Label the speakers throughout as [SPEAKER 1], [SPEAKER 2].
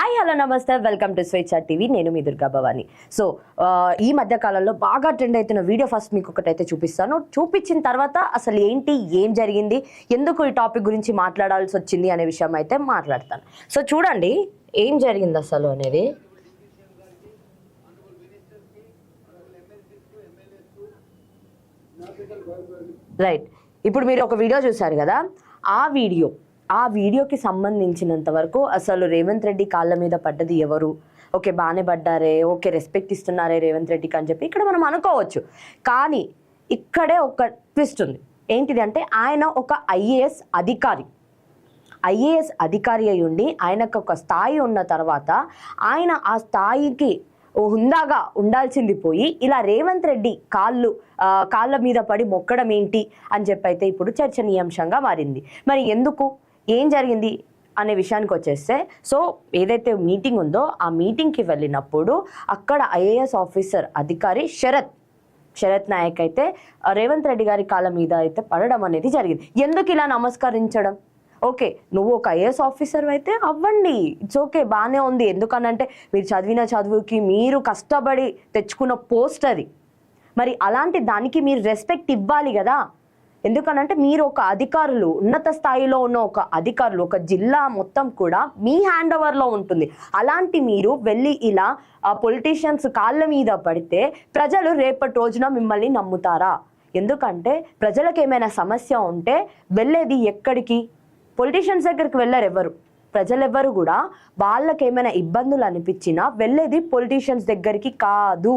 [SPEAKER 1] Hi hello నమస్తే. Welcome to స్వేచ్ఛ TV నేను మీ దుర్గా భవాని. సో ఈ మధ్య కాలంలో బాగా ట్రెండ్ అవుతున్న వీడియో ఫస్ట్ మీకు ఒకటైతే చూపిస్తాను. చూపించిన తర్వాత అసలు ఏంటి ఏం జరిగింది ఎందుకు ఈ టాపిక్ గురించి మాట్లాడాల్సి వచ్చింది అనే విషయం అయితే మాట్లాడతాను. సో చూడండి ఏం జరిగింది అసలు అనేది. రైట్ ఇప్పుడు మీరు ఒక వీడియో చూశారు కదా ఆ వీడియో ఆ వీడియోకి సంబంధించినంత వరకు అసలు రేవంత్ రెడ్డి కాళ్ళ మీద పడ్డది ఎవరు? ఓకే బాగానే పడ్డారే ఓకే రెస్పెక్ట్ ఇస్తున్నారే రేవంత్ రెడ్డికి అని చెప్పి ఇక్కడ మనం అనుకోవచ్చు. కానీ ఇక్కడే ఒక ట్విస్ట్ ఉంది. ఏంటిది అంటే ఆయన ఒక ఐఏఎస్ అధికారి. ఐఏఎస్ అధికారి అయి ఉండి ఆయనకు ఒక స్థాయి ఉన్న తర్వాత ఆయన ఆ స్థాయికి హుందాగా ఉండాల్సింది పోయి ఇలా రేవంత్ రెడ్డి కాళ్ళు కాళ్ళ మీద పడి మొక్కడం ఏంటి అని చెప్పి అయితే ఇప్పుడు చర్చనీయాంశంగా మారింది. మరి ఎందుకు? ఏం జరిగింది అనే విషయానికి వచ్చేస్తే సో ఏదైతే మీటింగ్ ఉందో ఆ మీటింగ్కి వెళ్ళినప్పుడు అక్కడ ఐఏఎస్ ఆఫీసర్ అధికారి శరత్ శరత్ నాయక్ అయితే రేవంత్ రెడ్డి గారి కాళ్ళ మీద అయితే పడడం అనేది జరిగింది. ఎందుకు ఇలా నమస్కరించడం? ఓకే నువ్వు ఒక ఐఏఎస్ ఆఫీసర్ అయితే అవ్వండి ఇట్స్ ఓకే బాగానే ఉంది. ఎందుకనంటే మీరు చదివిన చదువుకి మీరు కష్టపడి తెచ్చుకున్న పోస్ట్ అది మరి అలాంటి దానికి మీరు రెస్పెక్ట్ ఇవ్వాలి కదా. ఎందుకనంటే మీరు ఒక అధికారులు ఉన్నత స్థాయిలో ఉన్న ఒక అధికారులు ఒక జిల్లా మొత్తం కూడా మీ హ్యాండ్ ఓవర్లో ఉంటుంది. అలాంటి మీరు వెళ్ళి ఇలా పొలిటీషియన్స్ కాళ్ళ మీద పడితే ప్రజలు రేపటి రోజున మిమ్మల్ని నమ్ముతారా? ఎందుకంటే ప్రజలకు ఏమైనా సమస్య ఉంటే వెళ్ళేది ఎక్కడికి? పొలిటీషియన్స్ దగ్గరికి వెళ్ళరు ఎవరు ప్రజలెవ్వరు కూడా వాళ్ళకేమైనా ఇబ్బందులు అనిపించినా వెళ్ళేది పొలిటీషియన్స్ దగ్గరికి కాదు.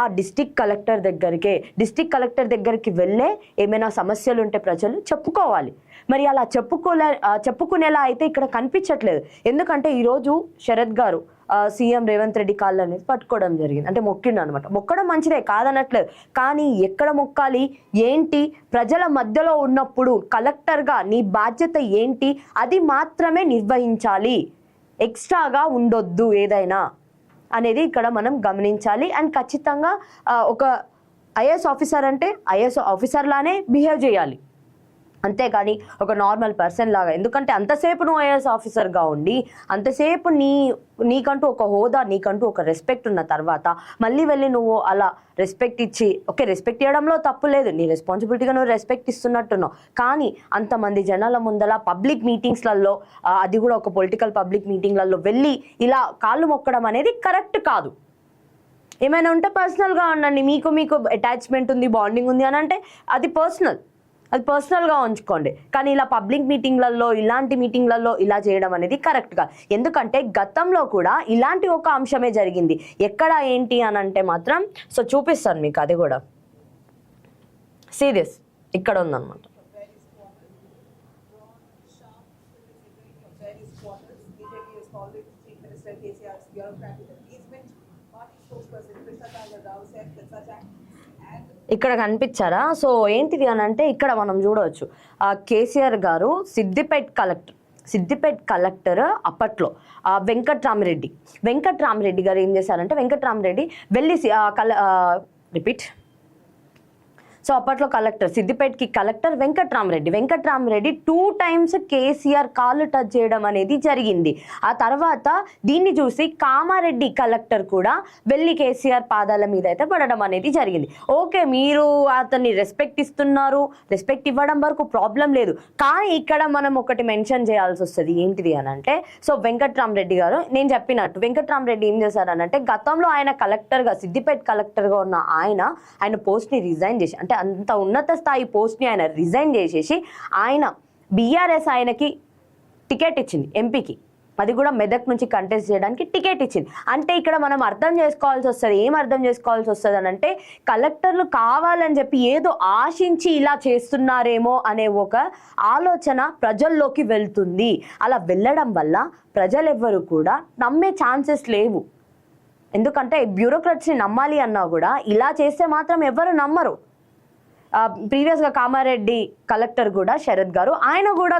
[SPEAKER 1] ఆ డిస్టిక్ కలెక్టర్ దగ్గరికే డిస్టిక్ కలెక్టర్ దగ్గరికి వెళ్ళే ఏమైనా సమస్యలు ఉంటే ప్రజలు చెప్పుకోవాలి. మరి అలా చెప్పుకోలే చెప్పుకునేలా అయితే ఇక్కడ కనిపించట్లేదు. ఎందుకంటే ఈరోజు శరద్ గారు సీఎం రేవంత్ రెడ్డి కాళ్ళు అనేది పట్టుకోవడం జరిగింది. అంటే మొక్కిండు అనమాట మొక్కడం మంచిదే కాదనట్లేదు. కానీ ఎక్కడ మొక్కాలి? ఏంటి? ప్రజల మధ్యలో ఉన్నప్పుడు కలెక్టర్గా నీ బాధ్యత ఏంటి? అది మాత్రమే నిర్వహించాలి. ఎక్స్ట్రాగా ఉండొద్దు ఏదైనా. అనేది ఇక్కడ మనం గమనించాలి. అండ్ ఖచ్చితంగా ఒక ఐఏఎస్ ఆఫీసర్ అంటే ఐఏఎస్ ఆఫీసర్ లానే బిహేవ్ చేయాలి. అంతేకాని ఒక నార్మల్ పర్సన్ లాగా. ఎందుకంటే అంతసేపు నువ్వు ఐఏఎస్ ఆఫీసర్గా ఉండి అంతసేపు నీ నీకంటూ ఒక హోదా నీకంటూ ఒక రెస్పెక్ట్ ఉన్న తర్వాత మళ్ళీ వెళ్ళి నువ్వు అలా రెస్పెక్ట్ ఇచ్చి ఓకే రెస్పెక్ట్ ఇవ్వడంలో తప్పు లేదు. నీ రెస్పాన్సిబిలిటీగా నువ్వు రెస్పెక్ట్ ఇస్తున్నట్టున్నావు. కానీ అంతమంది జనాల ముందల పబ్లిక్ మీటింగ్స్లలో అది కూడా ఒక పొలిటికల్ పబ్లిక్ మీటింగ్లలో వెళ్ళి ఇలా కాళ్ళు మొక్కడం అనేది కరెక్ట్ కాదు. ఏమైనా ఉంటే పర్సనల్గా ఉండండి. మీకు మీకు అటాచ్మెంట్ ఉంది బాండింగ్ ఉంది అని అంటే అది పర్సనల్. అది పర్సనల్గా ఉంచుకోండి. కానీ ఇలా పబ్లిక్ మీటింగ్లలో ఇలాంటి మీటింగ్లలో ఇలా చేయడం అనేది కరెక్ట్గా ఎందుకంటే గతంలో కూడా ఇలాంటి ఒక అంశమే జరిగింది. ఎక్కడ ఏంటి అని అంటే మాత్రం సో చూపిస్తాను మీకు అది కూడా. సీరియస్. ఇక్కడ ఉందన్నమాట. ఇక్కడ కనిపించారా? సో ఏంటిది అని అంటే ఇక్కడ మనం చూడవచ్చు. ఆ కేసీఆర్ గారు సిద్దిపేట్ కలెక్టర్ సిద్దిపేట్ కలెక్టర్ అప్పట్లో ఆ వెంకట్రామిరెడ్డి. గారు ఏం చేశారంటే వెంకట్రామిరెడ్డి వెళ్ళి సి- కల రిపీట్. సో అప్పట్లో collector సిద్దిపేటకి collector Venkatramareddy. Venkatramareddy two times KCR కాళ్ళు టచ్ చేయడం అనేది జరిగింది. ఆ తర్వాత దీన్ని చూసి కామారెడ్డి కలెక్టర్ కూడా వెళ్ళి కేసీఆర్ పాదాల మీద అయితే పడడం అనేది జరిగింది. ఓకే మీరు అతన్ని రెస్పెక్ట్ ఇస్తున్నారు రెస్పెక్ట్ ఇవ్వడం వరకు ప్రాబ్లం లేదు. కానీ ఇక్కడ మనం ఒకటి మెన్షన్ చేయాల్సి వస్తుంది. ఏంటిది అని అంటే సో వెంకట్రామరెడ్డి గారు నేను చెప్పినట్టు వెంకట్రామరెడ్డి ఏం చేశారనంటే గతంలో ఆయన కలెక్టర్గా సిద్దిపేట కలెక్టర్గా ఉన్న ఆయన ఆయన పోస్ట్ని రిజైన్ చేసి అంటే అంటే అంత ఉన్నత స్థాయి పోస్ట్ని ఆయన రిజైన్ చేసేసి ఆయన బీఆర్ఎస్ ఆయనకి టికెట్ ఇచ్చింది ఎంపీకి అది కూడా మెదక్ నుంచి కంటెస్ట్ చేయడానికి టికెట్ ఇచ్చింది. అంటే ఇక్కడ మనం అర్థం చేసుకోవాల్సి వస్తుంది. ఏం అర్థం చేసుకోవాల్సి వస్తుంది అని అంటే కలెక్టర్లు కావాలని చెప్పి ఏదో ఆశించి ఇలా చేస్తున్నారేమో అనే ఒక ఆలోచన ప్రజల్లోకి వెళ్తుంది. అలా వెళ్ళడం వల్ల ప్రజలెవ్వరు కూడా నమ్మే ఛాన్సెస్ లేవు. ఎందుకంటే బ్యూరోక్రట్స్ని నమ్మాలి అన్నా కూడా ఇలా చేస్తే మాత్రం ఎవరు నమ్మరు. ప్రీవియస్గా కామారెడ్డి కలెక్టర్ కూడా శరత్ గారు ఆయన కూడా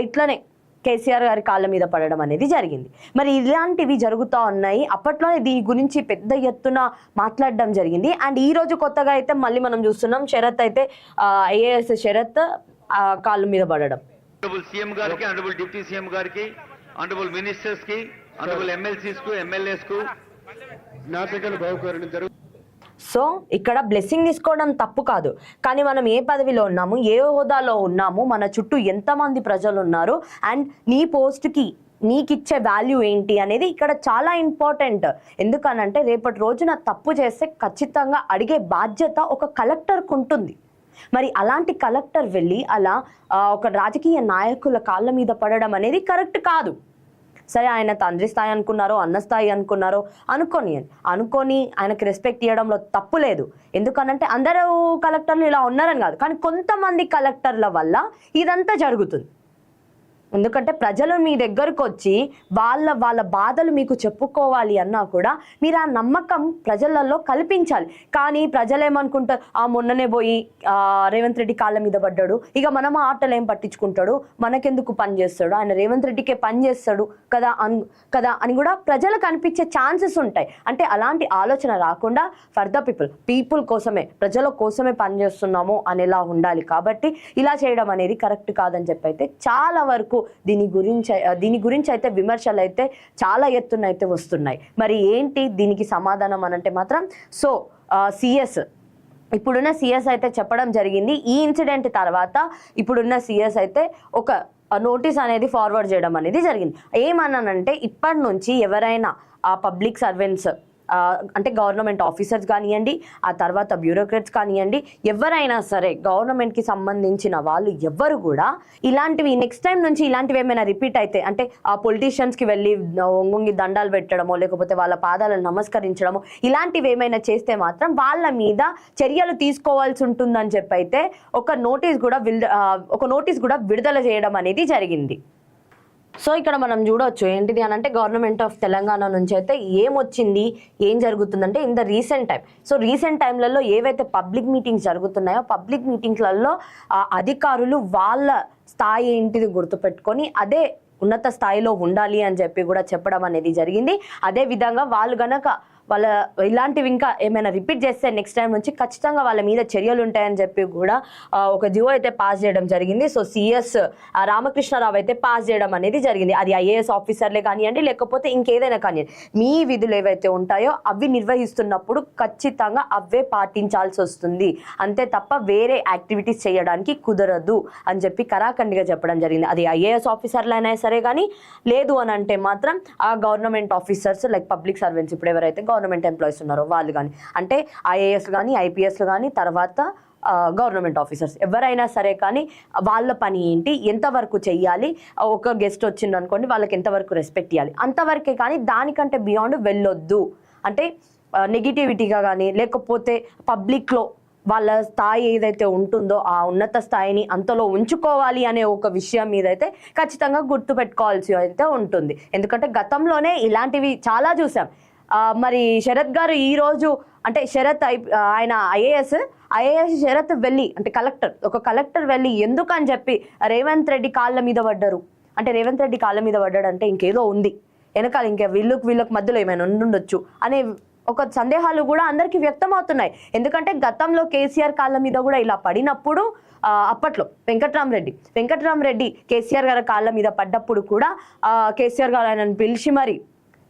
[SPEAKER 1] ఇట్లనే కేసీఆర్ గారి కాళ్ళ మీద పడడం అనేది జరిగింది. మరి ఇలాంటివి జరుగుతూ ఉన్నాయి. అప్పట్లోనే దీని గురించి పెద్ద ఎత్తున మాట్లాడడం జరిగింది. అండ్ ఈ రోజు కొత్తగా అయితే మళ్ళీ మనం చూస్తున్నాం శరత్ అయితే ఐఏఎస్ శరత్ ఆ, కాళ్ళ మీద పడడం.
[SPEAKER 2] ఆనరబుల్ సీఎం గారికి ఆనరబుల్ డిప్యూటీ సీఎం గారికి ఆనరబుల్ మినిస్టర్స్కి ఎమ్మెల్సీస్కు ఎమ్మెల్యేస్కు.
[SPEAKER 3] జ్ఞాపికలు బహుకరణ జరుగు
[SPEAKER 1] సో ఇక్కడ బ్లెస్సింగ్ తీసుకోవడం తప్పు కాదు. కానీ మనం ఏ పదవిలో ఉన్నాము ఏ హోదాలో ఉన్నాము మన చుట్టూ ఎంతమంది ప్రజలు ఉన్నారు అండ్ నీ పోస్ట్కి నీకిచ్చే వాల్యూ ఏంటి అనేది ఇక్కడ చాలా ఇంపార్టెంట్ ఎందుకనంటే రేపటి రోజున తప్పు చేస్తే ఖచ్చితంగా అడిగే బాధ్యత ఒక కలెక్టర్కు ఉంటుంది. మరి అలాంటి కలెక్టర్ వెళ్ళి అలా ఒక రాజకీయ నాయకుల కాళ్ళ మీద పడడం అనేది కరెక్ట్ కాదు. సరే ఆయన తండ్రి స్థాయి అనుకున్నారో అన్న స్థాయి అనుకున్నారో అనుకొని అనుకొని ఆయనకి రెస్పెక్ట్ ఇవ్వడంలో తప్పు లేదు. ఎందుకనంటే అందరూ కలెక్టర్లు ఇలా ఉన్నారని కాదు. కానీ కొంతమంది కలెక్టర్ల వల్ల ఇదంతా జరుగుతుంది. ఎందుకంటే ప్రజలు మీ దగ్గరకు వచ్చి వాళ్ళ వాళ్ళ బాధలు మీకు చెప్పుకోవాలి అన్నా కూడా మీరు ఆ నమ్మకం ప్రజలలో కల్పించాలి. కానీ ప్రజలు ఏమనుకుంటారు ఆ మొన్ననే పోయి రేవంత్ రెడ్డి కాళ్ళ మీద పడ్డాడు. ఇక మనం ఆటలు ఏం పట్టించుకుంటాడు? మనకెందుకు పని చేస్తాడు? ఆయన రేవంత్ రెడ్డికే పని చేస్తాడు కదా అన్ కదా? అని కూడా ప్రజలకు అనిపించే ఛాన్సెస్ ఉంటాయి. అంటే అలాంటి ఆలోచన రాకుండా ఫర్ ద పీపుల్ పీపుల్ కోసమే ప్రజల కోసమే పని చేస్తున్నాము అనేలా ఉండాలి. కాబట్టి ఇలా చేయడం అనేది కరెక్ట్ కాదని చెప్పి అయితే చాలా వరకు దీని గురించి దీని గురించి అయితే విమర్శలు అయితే చాలా ఎత్తున అయితే వస్తున్నాయి. మరి ఏంటి దీనికి సమాధానం అనంటే మాత్రం సో సిఎస్ ఇప్పుడున్న సిఎస్ అయితే చెప్పడం జరిగింది. ఈ ఇన్సిడెంట్ తర్వాత ఇప్పుడున్న సిఎస్ అయితే ఒక నోటీస్ అనేది ఫార్వర్డ్ చేయడం అనేది జరిగింది. ఏమన్నానంటే ఇప్పటి నుంచి ఎవరైనా ఆ పబ్లిక్ సర్వెంట్స్ అంటే గవర్నమెంట్ ఆఫీసర్స్ కానివ్వండి ఆ తర్వాత బ్యూరోక్రాట్స్ కానివ్వండి ఎవరైనా సరే గవర్నమెంట్కి సంబంధించిన వాళ్ళు ఎవ్వరు కూడా ఇలాంటివి నెక్స్ట్ టైం నుంచి ఇలాంటివి ఏమైనా రిపీట్ అయితే అంటే ఆ పొలిటీషియన్స్కి వెళ్ళి ఒంగొంగి దండాలు పెట్టడమో లేకపోతే వాళ్ళ పాదాలను నమస్కరించడమో ఇలాంటివి ఏమైనా చేస్తే మాత్రం వాళ్ళ మీద చర్యలు తీసుకోవాల్సి ఉంటుందని చెప్పి అయితే ఒక నోటీస్ కూడా విల్ ఒక నోటీస్ కూడా విడుదల చేయడం అనేది జరిగింది. సో ఇక్కడ మనం చూడవచ్చు ఏంటిది అని అంటే గవర్నమెంట్ ఆఫ్ తెలంగాణ నుంచి అయితే ఏమొచ్చింది ఏం జరుగుతుందంటే in the recent time so recent టైంలలో ఏవైతే పబ్లిక్ మీటింగ్స్ జరుగుతున్నాయో పబ్లిక్ మీటింగ్స్లలో అధికారులు వాళ్ళ స్థాయి ఏంటిది గుర్తుపెట్టుకొని అదే ఉన్నత స్థాయిలో ఉండాలి అని చెప్పి కూడా చెప్పడం అనేది జరిగింది. అదే విధంగా వాళ్ళు గనక వాళ్ళ ఇలాంటివి ఇంకా ఏమైనా రిపీట్ చేస్తే నెక్స్ట్ టైం నుంచి ఖచ్చితంగా వాళ్ళ మీద చర్యలు ఉంటాయని చెప్పి కూడా ఒక జియో అయితే పాస్ చేయడం జరిగింది. సో సిఎస్ రామకృష్ణారావు అయితే పాస్ చేయడం అనేది జరిగింది. అది ఐఏఎస్ ఆఫీసర్లే కానివ్వండి లేకపోతే ఇంకేదైనా కానివ్వండి. మీ విధులు ఏవైతే ఉంటాయో అవి నిర్వహిస్తున్నప్పుడు ఖచ్చితంగా అవే పాటించాల్సి వస్తుంది. అంతే తప్ప వేరే యాక్టివిటీస్ చేయడానికి కుదరదు అని చెప్పి కరాఖండిగా చెప్పడం జరిగింది. అది ఐఏఎస్ ఆఫీసర్లు అయినా సరే కానీ లేదు అని అంటే మాత్రం ఆ government officers like public servants ఇప్పుడు ఎవరైతే గవర్నమెంట్ ఎంప్లాయీస్ ఉన్నారో వాళ్ళు కానీ అంటే ఐఏఎస్ కానీ ఐపీఎస్లు కానీ తర్వాత గవర్నమెంట్ ఆఫీసర్స్. ఎవరైనా సరే కానీ వాళ్ళ పని ఏంటి ఎంతవరకు చెయ్యాలి ఒక గెస్ట్ వచ్చిండు అనుకోండి వాళ్ళకి ఎంతవరకు రెస్పెక్ట్ ఇవ్వాలి అంతవరకే కానీ దానికంటే బియాండ్ వెళ్ళొద్దు. అంటే నెగిటివిటీగా కానీ లేకపోతే పబ్లిక్లో వాళ్ళ స్థాయి ఏదైతే ఉంటుందో ఆ ఉన్నత స్థాయిని అంతలో ఉంచుకోవాలి అనే ఒక విషయం మీద అయితే ఖచ్చితంగా గుర్తుపెట్టుకోవాల్సి అయితే ఉంటుంది. ఎందుకంటే గతంలోనే ఇలాంటివి చాలా చూసాం. మరి శరత్ గారు ఈ రోజు అంటే శరత్ ఐ- ఆయన ఐఏఎస్ ఐఏఎస్ శరత్ వెళ్ళి అంటే కలెక్టర్ ఒక కలెక్టర్ వెళ్ళి ఎందుకని చెప్పి రేవంత్ రెడ్డి కాళ్ళ మీద పడ్డారు? అంటే రేవంత్ రెడ్డి కాళ్ళ మీద పడ్డాడు అంటే ఇంకేదో ఉంది. వెనకాల ఇంకా వీళ్ళకి వీళ్ళకి మధ్యలో ఏమైనా ఉండుండొచ్చు అనే ఒక సందేహాలు కూడా అందరికీ వ్యక్తం అవుతున్నాయి ఎందుకంటే గతంలో కేసీఆర్ కాళ్ళ మీద కూడా ఇలా పడినప్పుడు అప్పట్లో వెంకట్రామరెడ్డి వెంకట్రామరెడ్డి కేసీఆర్ గారి కాళ్ళ మీద పడ్డప్పుడు కూడా కేసీఆర్ గారు ఆయనను పిలిచి మరి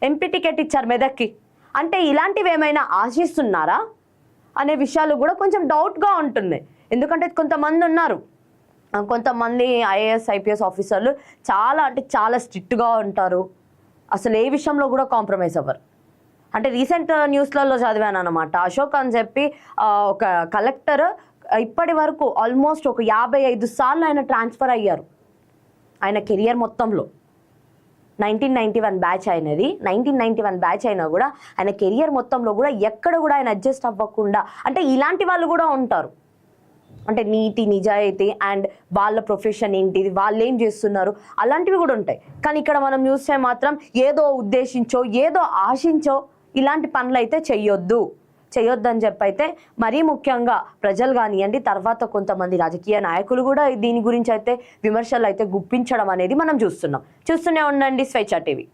[SPEAKER 1] ఎంపీ టికెట్ ఇచ్చారు మెదక్కి. అంటే ఇలాంటివి ఏమైనా ఆశిస్తున్నారా? అనే విషయాలు కూడా కొంచెం డౌట్గా ఉంటుంది. ఎందుకంటే కొంతమంది ఉన్నారు. కొంతమంది ఐఏఎస్ ఐపీఎస్ ఆఫీసర్లు చాలా అంటే చాలా స్ట్రిక్ట్గా ఉంటారు. అసలు ఏ విషయంలో కూడా కాంప్రమైజ్ అవ్వరు. అంటే రీసెంట్ న్యూస్లలో చదివాను అనమాట అశోక్ అని చెప్పి ఒక కలెక్టర్ ఇప్పటి వరకు ఆల్మోస్ట్ ఒక యాభై ఐదు సార్లు ఆయన ట్రాన్స్ఫర్ అయ్యారు. ఆయన కెరియర్ మొత్తంలో. నైన్టీన్ నైన్టీ వన్ బ్యాచ్ అయినది. నైన్టీన్ నైన్టీ వన్ బ్యాచ్ అయినా కూడా ఆయన కెరియర్ మొత్తంలో కూడా ఎక్కడ కూడా ఆయన అడ్జస్ట్ అవ్వకుండా అంటే ఇలాంటి వాళ్ళు కూడా ఉంటారు. అంటే నీతి నిజాయితీ అండ్ వాళ్ళ ప్రొఫెషన్ ఏంటిది వాళ్ళు ఏం చేస్తున్నారు అలాంటివి కూడా ఉంటాయి. కానీ ఇక్కడ మనం చూస్తే మాత్రం ఏదో ఉద్దేశించో ఏదో ఆశించో ఇలాంటి పనులు అయితే చెయ్యొద్దు. చేయొద్దని చెప్పైతే మరీ ముఖ్యంగా ప్రజలు కానివ్వండి తర్వాత కొంతమంది రాజకీయ నాయకులు కూడా దీని గురించి అయితే విమర్శలు అయితే గుప్పించడం అనేది మనం చూస్తున్నాం. చూస్తూనే ఉండండి స్వేచ్ఛ టీవీ.